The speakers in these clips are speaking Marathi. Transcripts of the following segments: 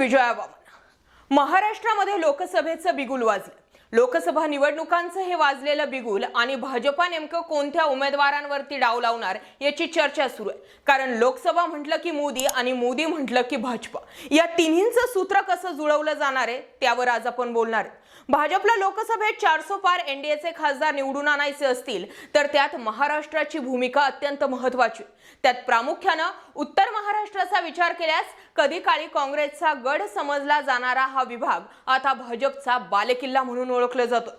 विजयाबाबत. महाराष्ट्रामध्ये लोकसभेचं बिगुल वाजलं. लोकसभा निवडणुकांचं हे वाजलेलं बिगुल आणि भाजपा नेमकं कोणत्या उमेदवारांवरती डाव लावणार याची चर्चा सुरू आहे. कारण लोकसभा म्हटलं की मोदी आणि मोदी म्हटलं की भाजपा. या तिन्हींचं सूत्र कसं जुळवलं जाणार आहे त्यावर आज आपण बोलणार भाजपला लोकसभेत चारसो पार एनडीएचे खासदार निवडून आणायचे असतील तर त्यात महाराष्ट्राची भूमिका अत्यंत महत्वाची त्यात प्रामुख्यानं उत्तर महाराष्ट्राचा विचार केल्यास कधी काळी काँग्रेसचा गड समजला जाणारा हा विभाग आता भाजपचा बालेकिल्ला म्हणून ओळखलं जातं.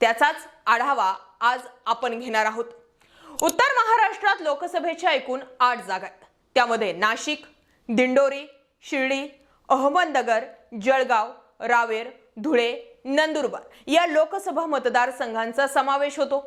त्याचाच आढावा आज आपण घेणार आहोत. उत्तर महाराष्ट्रात लोकसभेच्या एकूण आठ जागा आहेत. त्यामध्ये नाशिक दिंडोरी शिर्डी अहमदनगर जळगाव रावेर धुळे नंदुरबार या लोकसभा मतदारसंघांचा समावेश होतो.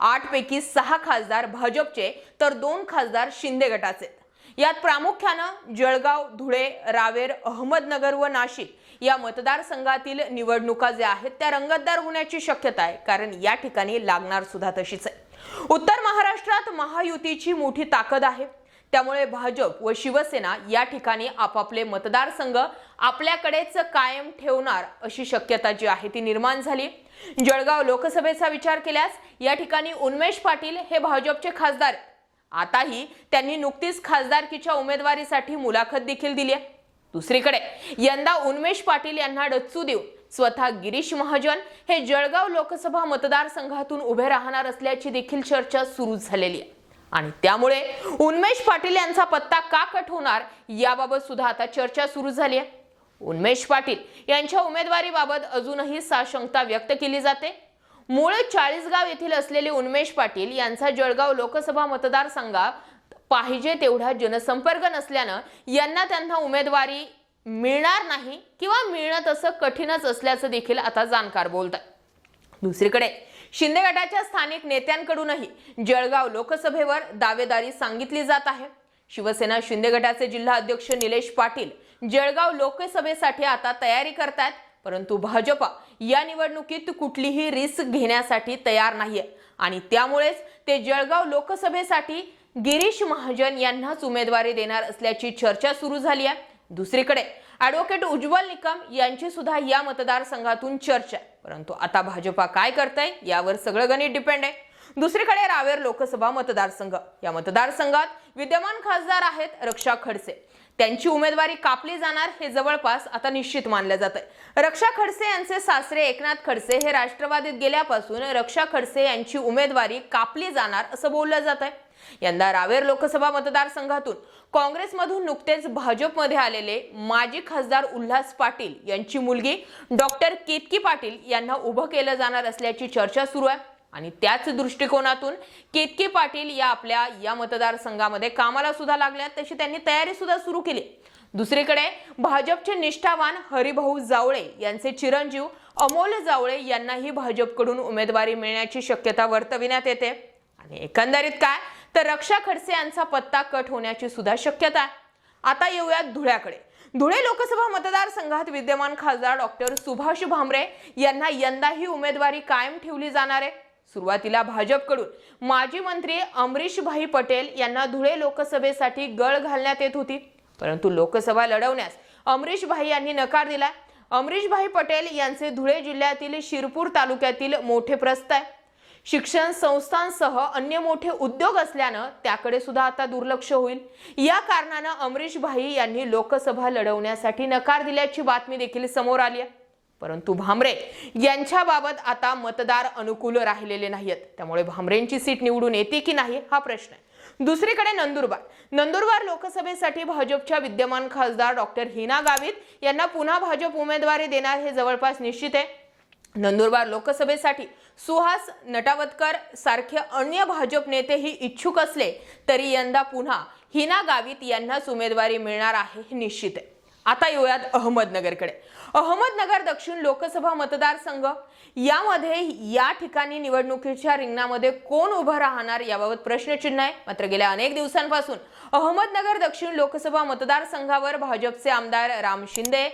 आठपैकी सहा खासदार भाजपचे तर दोन खासदार शिंदे गटाचे आहेत. यात प्रामुख्यानं जळगाव धुळे रावेर अहमदनगर व नाशिक या मतदारसंघातील निवडणुका ज्या आहेत त्या रंगतदार होण्याची शक्यता आहे. कारण या ठिकाणी लागणार सुद्धा तशीच आहे. उत्तर महाराष्ट्रात महायुतीची मोठी ताकद आहे. त्यामुळे भाजप व शिवसेना या ठिकाणी आपापले मतदारसंघ आपल्याकडेच कायम ठेवणार अशी शक्यता जी आहे ती निर्माण झाली जळगाव लोकसभेचा विचार केल्यास या ठिकाणी उन्मेष पाटील हे भाजपचे खासदार आताही त्यांनी नुकतीच खासदारकीच्या उमेदवारीसाठी मुलाखत देखील दिली आहे. दुसरीकडे यंदा उन्मेष पाटील यांना डच्चू देऊन स्वतः गिरीश महाजन हे जळगाव लोकसभा मतदारसंघातून उभे राहणार असल्याची देखील चर्चा सुरू झालेली आहे. आणि त्यामुळे उन्मेष पाटील यांचा पत्ता का कट होणार याबाबत सुद्धा आता चर्चा सुरू झाली आहे. उन्मेष पाटील यांच्या उमेदवारीबाबत अजूनही साशंकता व्यक्त केली जाते. मूळ चाळीसगाव येथील असलेले उन्मेष पाटील यांचा जळगाव लोकसभा मतदारसंघात पाहिजे तेवढा जनसंपर्क नसल्यानं यांना त्यांना उमेदवारी मिळणार नाही किंवा मिळणं तसं कठीणच असल्याचं देखील आता जाणकार बोलतात दुसरीकडे शिंदे गटाच्या स्थानिक नेत्यांकडूनही जळगाव लोकसभेवर दावेदारी सांगितली जात आहे. शिवसेना शिंदे गटाचे जिल्हा अध्यक्ष निलेश पाटील जळगाव लोकसभेसाठी आता तयारी करतात परंतु भाजपा या निवडणुकीत कुठलीही रिस्क घेण्यासाठी तयार नाहीये. आणि त्यामुळेच ते जळगाव लोकसभेसाठी गिरीश महाजन यांनाच उमेदवारी देणार असल्याची चर्चा सुरू झाली आहे. दुसरीकडे ॲडव्होकेट उज्ज्वल निकम यांची सुद्धा या मतदारसंघातून चर्चा आहे. परंतु आता भाजपा काय करताय यावर सगळं गणित डिपेंड आहे. दुसरीकडे रावेर लोकसभा मतदारसंघ. या मतदारसंघात विद्यमान खासदार आहेत रक्षा खडसे. त्यांची उमेदवारी कापली जाणार हे जवळपास आता निश्चित मानलं जात आहे रक्षा खडसे यांचे सासरे एकनाथ खडसे हे राष्ट्रवादीत गेल्यापासून रक्षा खडसे यांची उमेदवारी कापली जाणार असं बोललं जात आहे यंदा रावेर लोकसभा मतदारसंघातून काँग्रेसमधून नुकतेच भाजपमध्ये आलेले माजी खासदार उल्हास पाटील यांची मुलगी डॉक्टर केतकी पाटील यांना उभं केलं जाणार असल्याची चर्चा सुरू आहे. आणि त्याच दृष्टिकोनातून केतकी पाटील या आपल्या या मतदारसंघामध्ये कामाला सुद्धा लागल्यात तशी त्यांनी तयारी सुद्धा सुरू केली. दुसरीकडे भाजपचे निष्ठावान हरिभाऊ जावळे यांचे चिरंजीव अमोल जावळे यांनाही भाजपकडून उमेदवारी मिळण्याची शक्यता वर्तविण्यात येते. आणि एकंदरीत काय? तर रक्षा खडसे यांचा पत्ता कट होण्याची सुद्धा शक्यता आहे. आता येऊयात धुळ्याकडे. धुळे लोकसभा मतदारसंघात विद्यमान खासदार डॉक्टर सुभाष भामरे यांना यंदाही उमेदवारी कायम ठेवली जाणार आहे. सुरुवातीला भाजपकडून. माजी मंत्री अमरीशभाई पटेल यांना धुळे लोकसभेसाठी गळ घालण्यात येत होती. परंतु लोकसभा लढवण्यास अमरीशभाई यांनी नकार दिला अमरीशभाई पटेल यांचे धुळे जिल्ह्यातील शिरपूर तालुक्यातील मोठे प्रस्थ आहे. शिक्षण संस्थांसह अन्य मोठे उद्योग असल्यानं त्याकडे सुद्धा आता दुर्लक्ष होईल. या कारणानं अमरीश भाई यांनी लोकसभा लढवण्यासाठी नकार दिल्याची बातमी देखील समोर आली आहे. परंतु भामरे यांच्याबाबत आता मतदार अनुकूल राहिलेले नाहीत त्यामुळे भामरेंची सीट निवडून येते की नाही हा प्रश्न आहे. दुसरीकडे नंदुरबार. नंदुरबार लोकसभेसाठी भाजपच्या विद्यमान खासदार डॉक्टर हिना गावित यांना पुन्हा भाजप उमेदवारी देणार हे जवळपास निश्चित आहे. नंदुरबार लोकसभेसाठी सुहास नटावतकर सारखे अन्य भाजप नेतेही इच्छुक असले तरी यंदा पुन्हा हिना गावित यांनाच उमेदवारी मिळणार आहे हे निश्चित आहे. आता येऊयात अहमदनगरकडे. अहमदनगर दक्षिण लोकसभा मतदारसंघ यामध्ये या ठिकाणी निवडणुकीच्या रिंगणामध्ये कोण उभं राहणार याबाबत प्रश्नचिन्ह आहे. मात्र गेल्या अनेक दिवसांपासून अहमदनगर दक्षिण लोकसभा मतदारसंघावर भाजपचे आमदार राम शिंदे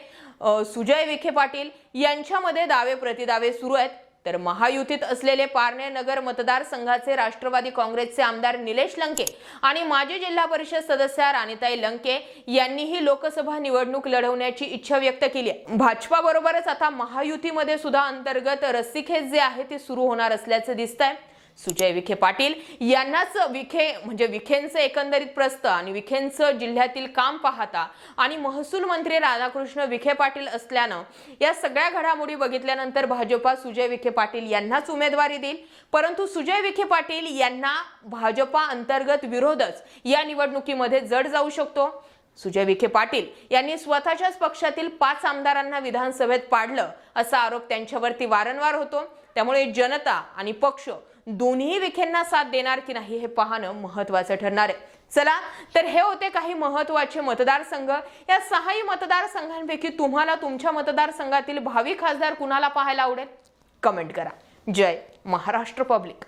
सुजय विखे पाटील यांच्यामध्ये दावे प्रतिदावे सुरू आहेत. तर महायुतीत असलेले पारणे नगर मतदारसंघाचे राष्ट्रवादी काँग्रेसचे आमदार निलेश लंके आणि माजी जिल्हा परिषद सदस्य राणीताई लंके यांनीही लोकसभा निवडणूक लढवण्याची इच्छा व्यक्त केली आहे. भाजपा बरोबरच आता महायुतीमध्ये सुद्धा अंतर्गत रस्सीखेच जे आहे ते सुरू होणार असल्याचं दिसतंय. सुजय विखे पाटील यांनाच विखे म्हणजे विखेंचं एकंदरीत प्रस्त आणि विखेंचं जिल्ह्यातील काम पाहता आणि महसूल मंत्री राधाकृष्ण विखे पाटील असल्यानं या सगळ्या घडामोडी बघितल्यानंतर भाजपा सुजय विखे पाटील यांनाच उमेदवारी देईल. परंतु सुजय विखे पाटील यांना भाजपा अंतर्गत विरोधच या निवडणुकीमध्ये जड जाऊ शकतो. सुजय विखे पाटील यांनी स्वतःच्याच पक्षातील पाच आमदारांना विधानसभेत पाडलं असा आरोप त्यांच्यावरती वारंवार होतो. त्यामुळे जनता आणि पक्ष दोन्ही विखेंना साथ देणार की नाही हे पाहणं महत्वाचं ठरणार आहे. चला तर हे होते काही महत्त्वाचे मतदारसंघ. या सहाही मतदारसंघांपैकी तुम्हाला तुमच्या मतदारसंघातील भावी खासदार कुणाला पाहायला आवडेल? कमेंट करा. जय महाराष्ट्र पब्लिक.